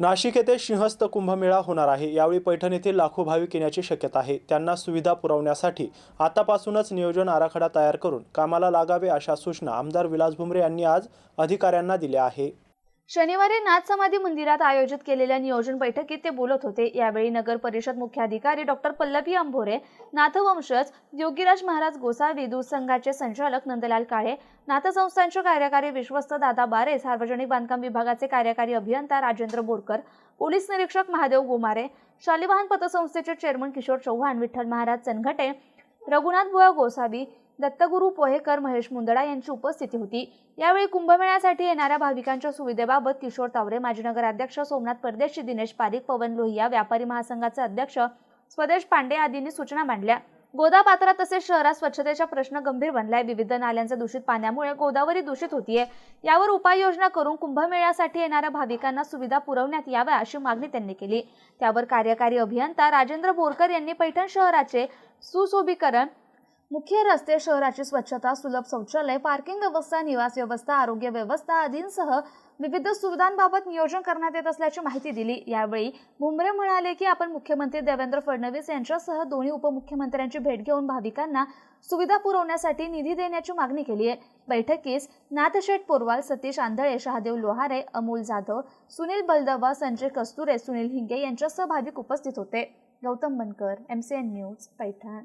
नाशिक येथे सिंहस्थ कुंभमेळा होणार आहे. यावेळी पैठण येथे लाखो भाविक येण्याची शक्यता आहे. त्यांना सुविधा पुरवण्यासाठी आतापासूनच नियोजन आराखडा तयार करून कामाला लागावे अशा सूचना आमदार विलास भुमरे यांनी आज अधिकाऱ्यांना दिल्या आहे. शनिवारी नाथ समाधी मंदिरात आयोजित केलेल्या नियोजन बैठकीत ते बोलत होते. यावेळी नगर परिषद मुख्याधिकारी डॉक्टर पल्लवी अंभोरे नाथवंशज योगीराज महाराज गोसावी दूध संघाचे संचालक नंदलाल काळे नाथसंस्थांचे कार्यकारी विश्वस्त दादा बारे सार्वजनिक बांधकाम विभागाचे कार्यकारी अभियंता राजेंद्र बोरकर पोलीस निरीक्षक महादेव गोमारे शालिवाहन पतसंस्थेचे चेअरमन किशोर चौहान विठ्ठल महाराज चनघटे रघुनाथ बुवा गोसावी दत्तगुरू पोहेकर महेश मुंदडा यांची उपस्थिती होती. यावेळी कुंभमेळ्यासाठी येणाऱ्या भाविकांच्या सुविधेबाबत किशोर तावरे माजी नगराध्यक्ष सोमनाथ परदेशी दिनेश पारिक पवन लोहिया व्यापारी महासंघाचे अध्यक्ष स्वदेश पांडे आदींनी सूचना मांडल्या. गोदा पात्रात तसेच शहरात स्वच्छतेचा प्रश्न गंभीर बनलाय. विविध नाल्यांच्या दूषित पाण्यामुळे गोदावरी दूषित होतीये. यावर उपाययोजना करून कुंभमेळ्यासाठी येणाऱ्या भाविकांना सुविधा पुरवण्यात याव्या अशी मागणी त्यांनी केली. त्यावर कार्यकारी अभियंता राजेंद्र बोरकर यांनी पैठण शहराचे सुशोभीकरण मुख्य रस्ते शहराची स्वच्छता सुलभ शौचालय पार्किंग व्यवस्था निवास व्यवस्था आरोग्य व्यवस्था आदींसह विविध सुविधांबाबत नियोजन करण्यात येत असल्याची माहिती दिली. यावेळी मुंबरे म्हणाले की आपण मुख्यमंत्री देवेंद्र फडणवीस यांच्यासह दोन्ही उपमुख्यमंत्र्यांची भेट घेऊन भाविकांना सुविधा पुरवण्यासाठी निधी देण्याची मागणी केली आहे. बैठकीस नाथशेठ पोरवाल सतीश आंधळे शहादेव लोहारे अमोल जाधव सुनील बलदवा संजय कस्तुरे सुनील हिंगे यांच्यासह भाविक उपस्थित होते. Gautam Bankar M C N news Paithan.